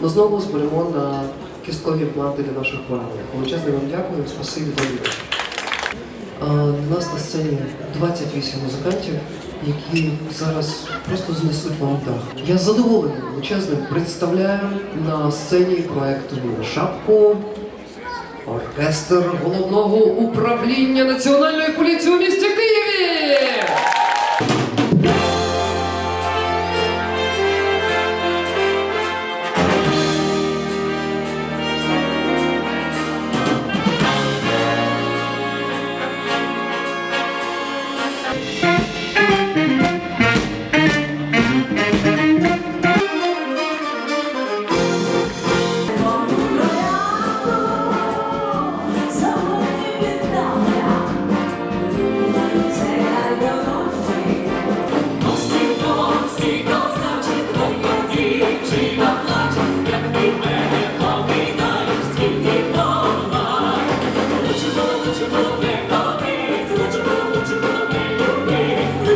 ми знову зберемо на кісткові планти для наших поранених. Величезне вам дякую, спасибі вечір. А, У нас на сцені 28 музикантів, які зараз просто знесуть вам дах. Я з задоволенням величезним представляю на сцені проекту Шапку оркестр головного управління Національної поліції у місті Києві. Bye.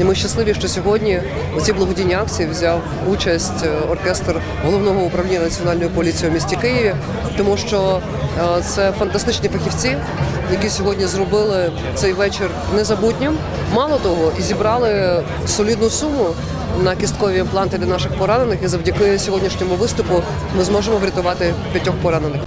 І ми щасливі, що сьогодні у цій благодійній акції взяв участь е, оркестр головного управління національної поліції у місті Києві, тому що е, це фантастичні фахівці, які сьогодні зробили цей вечір незабутнім. Мало того, і зібрали солідну суму на кісткові імпланти для наших поранених. І завдяки сьогоднішньому виступу ми зможемо врятувати п'ятьох поранених.